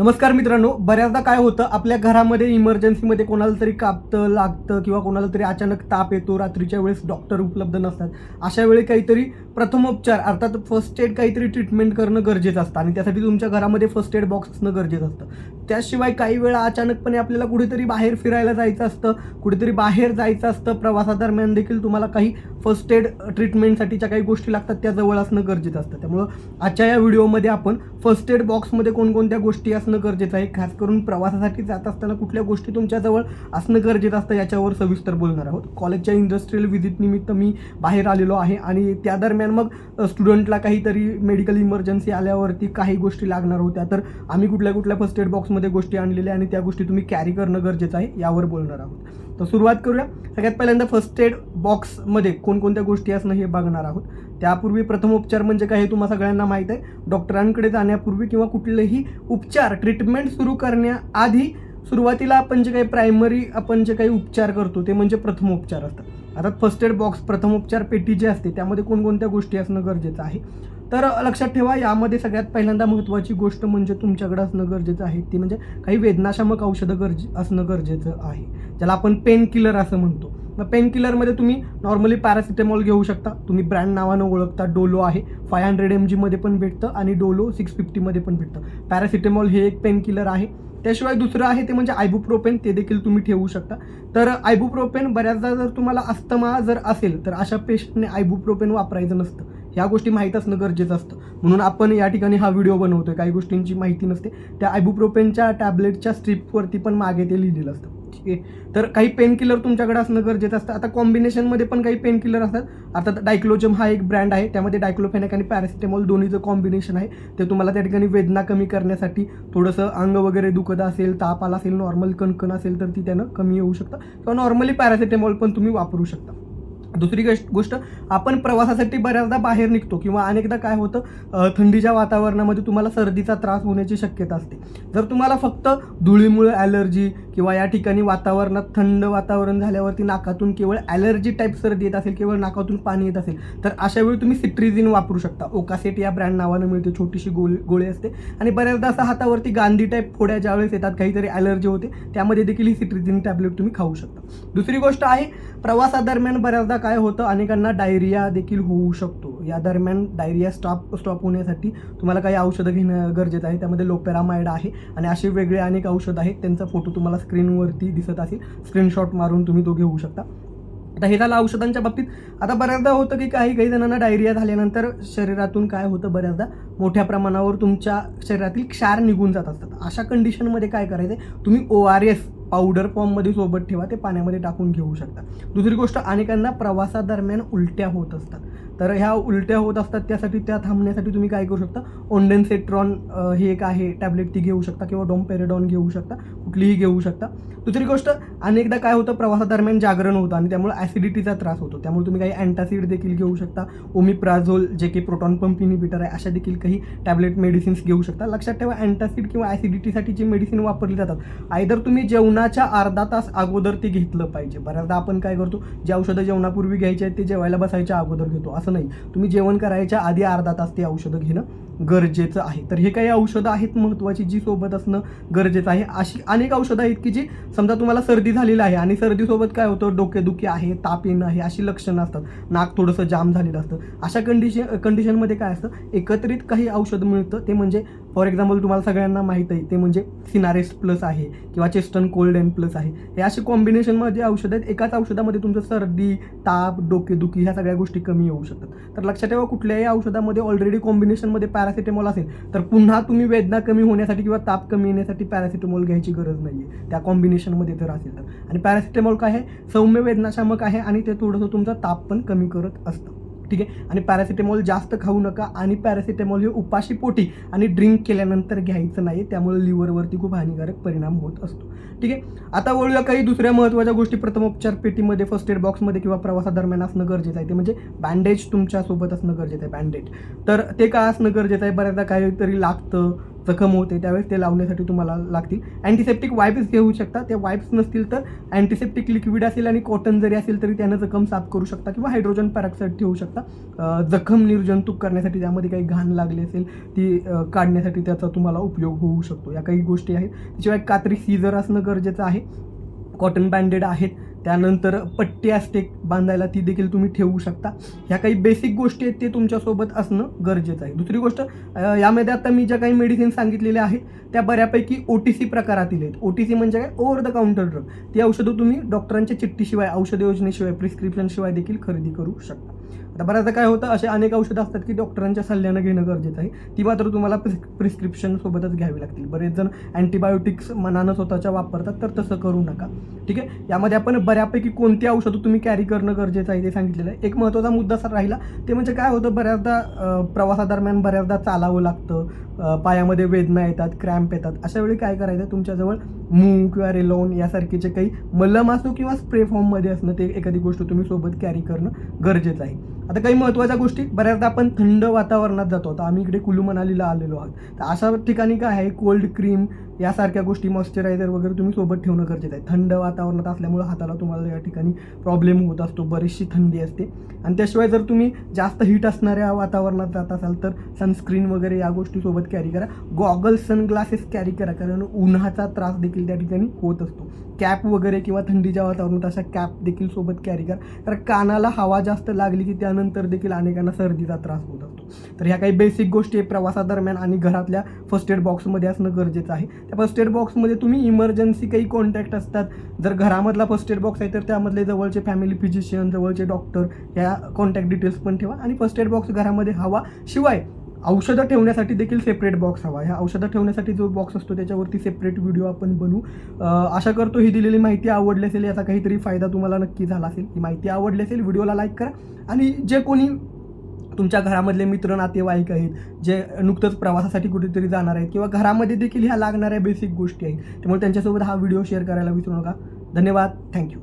नमस्कार मित्रांनो बऱ्याचदा काय होतं आपल्या घरामध्ये इमर्जन्सीमध्ये कोणाला तरी कापतं लागतं किंवा कोणाला तरी अचानक ताप येतो रात्रीच्या वेळेस डॉक्टर उपलब्ध नसतात. अशा वेळी काहीतरी प्रथमोपचार अर्थात फर्स्ट एड काहीतरी ट्रीटमेंट करणं गरजेचं असतं आणि त्यासाठी तुमच्या घरामध्ये फर्स्ट एड बॉक्स असणं गरजेचं असतं. त्याशिवाय काही वेळा अचानकपणे आपल्याला कुठेतरी बाहेर फिरायला जायचं असतं कुठेतरी बाहेर जायचं असतं प्रवासादरम्यान देखील तुम्हाला काही फर्स्ट एड ट्रीटमेंटसाठीच्या काही गोष्टी लागतात त्या जवळ असणं गरजेचं असतं. त्यामुळं आजच्या या व्हिडिओमध्ये आपण फर्स्ट एड बॉक्समध्ये कोणकोणत्या गोष्टी असणं गरजेचं आहे खास करून प्रवासासाठी जात असताना कुठल्या गोष्टी तुमच्याजवळ असणं गरजेचं असतं याच्यावर सविस्तर बोलणार आहोत. कॉलेजच्या इंडस्ट्रियल व्हिजिट निमित्त मी बाहेर आलेलो आहे आणि त्या दरम्यान मग स्टुडंटला काहीतरी मेडिकल इमर्जन्सी आल्यावरती काही गोष्टी लागणार होत्या. तर आम्ही कुठल्या कुठल्या फर्स्ट एड बॉक्समध्ये गोष्टी आणलेल्या आणि त्या गोष्टी तुम्ही कॅरी करणं गरजेचं आहे यावर बोलणार आहोत. तर सुरुवात करूया. सगळ्यात पहिल्यांदा फर्स्ट एड बॉक्समध्ये कोणकोणत्या गोष्टी असणं हे बघणार आहोत. त्यापूर्वी प्रथमोपचार म्हणजे काय हे तुम्हाला सगळ्यांना माहीत आहे. डॉक्टरांकडे जाण्यापूर्वी किंवा कुठलेही उपचार ट्रीटमेंट सुरू करण्याआधी सुरुवातीला आपण जे काही प्रायमरी आपण जे काही उपचार करतो ते म्हणजे प्रथमोपचार असतात. आता फर्स्ट एड बॉक्स प्रथमोपचार पेटी जी असते त्यामध्ये कोणकोणत्या गोष्टी असणं गरजेचं आहे? तर लक्षात ठेवा यामध्ये सगळ्यात पहिल्यांदा महत्त्वाची गोष्ट म्हणजे तुमच्याकडे असणं गरजेचं आहे. ती म्हणजे काही वेदनाशामक औषधं गरजे असणं गरजेचं आहे. ज्याला आपण पेन किलर असं म्हणतो. मग पेन किलरमध्ये तुम्ही नॉर्मली पॅरासिटेमॉल घेऊ शकता. तुम्ही ब्रँड नावानं ओळखता डोलो आहे. फाय हंड्रेड एम जीमध्ये पण भेटतं आणि डोलो सिक्स फिफ्टीमध्ये पण भेटतं. पॅरासिटेमॉल हे एक पेन किलर आहे. त्याशिवाय दुसरं आहे ते म्हणजे आयबुप्रोपेन ते देखील तुम्ही ठेवू शकता. तर आयबुप्रोपेन बऱ्याचदा जर तुम्हाला अस्थमा जर असेल तर अशा पेशंटने आयबुप्रोपेन वापरायचं नसतं. ह्या गोष्टी माहीत असणं गरजेचं असतं. म्हणून आपण या ठिकाणी हा व्हिडिओ बनवतोय. काही गोष्टींची माहिती नसते. त्या आयबुप्रोपेनच्या टॅबलेटच्या स्ट्रिपवरती पण मागे ते लिहिलेलं असतं. ठीक आहे? तर काही पेन किलर तुमच्याकडे असणं गरजेचं असतं. आता कॉम्बिनेशनमध्ये पण काही पेन किलर असतात. अर्थात डायक्लोजम हा एक ब्रँड आहे. त्यामध्ये डायक्लोफेनॅक आणि पॅरासिटेमॉल दोन्हीचं कॉम्बिनेशन आहे. ते तुम्हाला त्या ठिकाणी वेदना कमी करण्यासाठी थोडंसं अंग वगैरे दुखत असेल ताप आला असेल नॉर्मल कणकण असेल तर ती त्यानं कमी येऊ शकतं. किंवा नॉर्मली पॅरासिटेमॉल पण तुम्ही वापरू शकता. दुसरी गोष्ट गोष्ट आपण प्रवासासाठी बऱ्याचदा बाहेर निघतो किंवा अनेकदा काय होतं थंडीच्या वातावरणामध्ये तुम्हाला सर्दीचा त्रास होण्याची शक्यता असते. जर तुम्हाला फक्त धुळीमुळे ॲलर्जी किंवा या ठिकाणी वातावरणात थंड वातावरण झाल्यावरती नाकातून केवळ ॲलर्जी टाईप सर्दी येत असेल केवळ नाकातून पाणी येत असेल तर अशा वेळी तुम्ही सिट्रिझिन वापरू शकता. ओकासेट या ब्रँड नावानं मिळते छोटीशी गोळी गोळी असते. आणि बऱ्याचदा असं हातावरती गांधी टाईप फोड्या ज्यावेळेस येतात काहीतरी ॲलर्जी होते त्यामध्ये देखील ही सिट्रिझिन टॅबलेट तुम्ही खाऊ शकता. दुसरी गोष्ट आहे प्रवासादरम्यान बऱ्याचदा काय होतं अनेकांना डायरिया देखील होऊ शकतो. या दरम्यान डायरिया स्टॉप स्टॉप होण्यासाठी तुम्हाला काही औषधं घेणं गरजेचं आहे. त्यामध्ये लोपेरामाइड आहे आणि असे वेगळे अनेक औषधं आहेत. त्यांचा फोटो तुम्हाला स्क्रीनवरती दिसत असेल. स्क्रीनशॉट मारून तुम्ही तो घेऊ शकता. आता हे झालं औषधांच्या बाबतीत. आता बऱ्याचदा होतं की काही काही जणांना डायरिया झाल्यानंतर शरीरातून काय होतं बऱ्याचदा? मोठ्या प्रमाणावर तुमच्या शरीरातील क्षार निघून जात असतात. अशा कंडिशनमध्ये काय करायचं आहे तुम्ही ओ आर एस पावडर फॉर्ममध्ये सोबत ठेवा ते पाण्यामध्ये टाकून घेऊ शकता. दुसरी गोष्ट अनेकांना प्रवासादरम्यान उलट्या होत असतात. तर ह्या उलट्या होत असतात त्यासाठी त्या थांबण्यासाठी तुम्ही काय करू शकता? ओंडेनसेट्रॉन हे एक आहे टॅबलेट ती घेऊ शकता किंवा डोम पेरेडॉन घेऊ शकता. कुठलीही घेऊ शकता. दुसरी गोष्ट अनेकदा काय होतं प्रवासादरम्यान जागरण होतं आणि त्यामुळे ॲसिडिटीचा त्रास होतो. त्यामुळे तुम्ही काही अँटासिड देखील घेऊ शकता. ओमिप्राझोल जे की प्रोटॉन पंप इनिबिटर आहे अशा देखील काही टॅबलेट मेडिसिन्स घेऊ शकता. लक्षात ठेवा अँटासिड किंवा ॲसिडिटीसाठी जी मेडिसिन वापरली जातात आयदर तुम्ही जेवणाच्या अर्धा तास अगोदर ते घेतलं पाहिजे. बऱ्याचदा आपण काय करतो जे औषधं जेवणापूर्वी घ्यायचे आहेत ते जेवायला बसायच्या अगोदर घेतो. असं नाही. तुम्ही जेवण करायच्या आधी अर्धा तास ते औषधं घेणं गरजेचं आहे. तर हे काही औषधं आहेत महत्त्वाची जी सोबत असणं गरजेचं आहे. अशी अनेक औषधं आहेत की जी समजा तुम्हाला सर्दी झालेली आहे आणि सर्दीसोबत काय होतं? डोकेदुखी आहे ताप येणं आहे अशी लक्षणं असतात. नाक थोडंसं जाम झालेलं असतं. अशा कंडिशन कंडिशनमध्ये काय असतं? एकत्रित काही औषध मिळतं. ते म्हणजे फॉर एक्झाम्पल तुम्हाला सगळ्यांना माहीत आहे ते म्हणजे सिनारेस्ट प्लस आहे किंवा चेस्टन कोल्ड एन प्लस आहे. हे असे कॉम्बिनेशनमध्ये औषधं आहेत. एकाच औषधामध्ये तुमचं सर्दी ताप डोकेदुखी ह्या सगळ्या गोष्टी कमी येऊ शकतात. तर लक्षात ठेवा कुठल्याही औषधामध्ये ऑलरेडी कॉम्बिनेशनमध्ये पॅरासिटेमॉल असेल तर पुन्हा तुम्ही वेदना कमी होण्यासाठी किंवा ताप कमी येण्यासाठी पॅरासिटेमॉल घ्यायची गरज नाही आहे त्या कॉम्बिनेशनमध्ये जर असेल तर. आणि पॅरासिटेमॉल काय आहे? सौम्य वेदनाशामक आहे आणि ते थोडंसं तुमचा ताप पण कमी करत असतं. ठीक आहे? आणि पॅरासिटेमॉल जास्त खाऊ नका आणि पॅरासिटेमॉल हे उपाशी पोटी आणि ड्रिंक केल्यानंतर घ्यायचं नाही त्यामुळे लिव्हरवरती खूप हानिकारक परिणाम होत असतो. ठीक आहे? आता वळूया काही दुसऱ्या महत्त्वाच्या गोष्टी. प्रथमोपचार पेटीमध्ये फर्स्ट एड बॉक्समध्ये किंवा प्रवासादरम्यान असणं गरजेचं आहे. ते म्हणजे बँडेज तुमच्यासोबत असणं गरजेचं आहे बँडेज तर ते का असणं गरजेचं आहे? बऱ्याचदा काहीतरी लागतं जखम होते त्यावेळेस ते लावण्यासाठी तुम्हाला लागतील. अँटीसेप्टिक वाईप्स घेऊ शकता. ते वाईप्स नसतील तर अँटीसेप्टिक लिक्विड असेल आणि कॉटन जरी असेल तरी त्यानं जखम साफ करू शकता किंवा हायड्रोजन पॅरॉक्साईड ठेवू शकता. जखम निर्जंतुक करण्यासाठी त्यामध्ये काही घाण लागली असेल ती काढण्यासाठी त्याचा तुम्हाला उपयोग होऊ शकतो. या काही गोष्टी आहेत. त्याशिवाय कात्री सीझर असणं गरजेचं आहे. कॉटन बँडेड आहेत. त्यानंतर पट्टी असते बांधायला ती देखील तुम्ही ठेवू शकता. ह्या काही बेसिक गोष्टी आहेत ते तुमच्यासोबत असणं गरजेचं आहे. दुसरी गोष्ट यामध्ये आता मी ज्या काही मेडिसिन सांगितलेल्या आहेत त्या बऱ्यापैकी ओ टी सी प्रकारातील आहेत. ओ टी सी म्हणजे काय? ओव्हर द काउंटर ड्रग ती औषधं तुम्ही डॉक्टरांच्या चिठ्ठीशिवाय औषध योजनेशिवाय प्रिस्क्रिप्शनशिवाय देखील खरेदी करू शकता. आता बऱ्याचदा काय होतं असे अनेक औषधं असतात की डॉक्टरांच्या सल्ल्यानं घेणं गरजेचं आहे. ती मात्र तुम्हाला प्रिस प्रिस्क्रिप्शन सोबतच घ्यावी लागतील. बरेच जण अँटीबायोटिक्स मनानं स्वतःच्या वापरतात तर तसं करू नका. ठीक आहे? यामध्ये आपण बऱ्यापैकी कोणती औषधं तुम्ही कॅरी करणं गरजेचं आहे ते सांगितलेलं आहे. एक महत्त्वाचा मुद्दा सर राहिला ते म्हणजे काय होतं बऱ्याचदा प्रवासादरम्यान बऱ्याचदा चालावं लागतं पायामध्ये वेदना येतात क्रॅम्प येतात. अशा वेळी काय करायचं तुमच्याजवळ मूग किंवा रेलॉन यासारखीचे काही मलम असो किंवा स्प्रे फॉर्ममध्ये असणं ते एखादी गोष्ट तुम्ही सोबत कॅरी करणं गरजेचं आहे. आता काही महत्त्वाच्या गोष्टी बऱ्याचदा आपण थंड वातावरणात जातो. आता आम्ही इकडे कुलू मनालीला आलेलो आहोत. तर अशा ठिकाणी काय आहे? कोल्ड क्रीम यासारख्या गोष्टी मॉइश्चरायझर वगैरे तुम्ही सोबत ठेवणं गरजेचं आहे. थंड वातावरणात असल्यामुळे हाताला तुम्हाला या ठिकाणी प्रॉब्लेम होत असतो. बरीचशी थंडी असते. आणि त्याशिवाय जर तुम्ही जास्त हीट असणाऱ्या वातावरणात जात असाल तर सनस्क्रीन वगैरे या गोष्टी सोबत कॅरी करा. गॉगल्स सनग्लासेस कॅरी करा. कारण उन्हाचा त्रास देखील त्या ठिकाणी होत असतो. कॅप वगैरे किंवा थंडीच्या वातावरणात अशा कॅप देखील सोबत कॅरी करा. कारण कानाला हवा जास्त लागली की त्यानं त्यानंतर देखील अनेकांना सर्दीचा त्रास होत असतो. तर ह्या काही बेसिक गोष्टी प्रवासादरम्यान आणि घरातल्या फर्स्ट एड बॉक्समध्ये असणं गरजेचं आहे. त्या फर्स्ट एड बॉक्समध्ये तुम्ही इमर्जन्सी काही कॉन्टॅक्ट असतात. जर घरामधला फर्स्ट एड बॉक्स आहे तर त्यामधले जवळचे फॅमिली फिजिशियन जवळचे डॉक्टर या कॉन्टॅक्ट डिटेल्स पण ठेवा. आणि फर्स्ट एड बॉक्स घरामध्ये हवा शिवाय औषधं ठेवण्यासाठी देखील सेपरेट बॉक्स हवा. ह्या औषधं ठेवण्यासाठी जो बॉक्स असतो त्याच्यावरती सेपरेट व्हिडिओ आपण बनवू. आशा करतो ही दिलेली माहिती आवडली असेल याचा काहीतरी फायदा तुम्हाला नक्की झाला असेल. ही माहिती आवडली असेल व्हिडिओला लाईक करा. आणि जे कोणी तुमच्या घरामधले मित्र नातेवाईक आहेत जे नुकतंच प्रवासासाठी कुठेतरी जाणार आहेत किंवा घरामध्ये देखील ह्या लागणाऱ्या बेसिक गोष्टी आहेत त्यामुळे त्यांच्यासोबत हा व्हिडिओ शेअर करायला विसरू नका. धन्यवाद. थँक्यू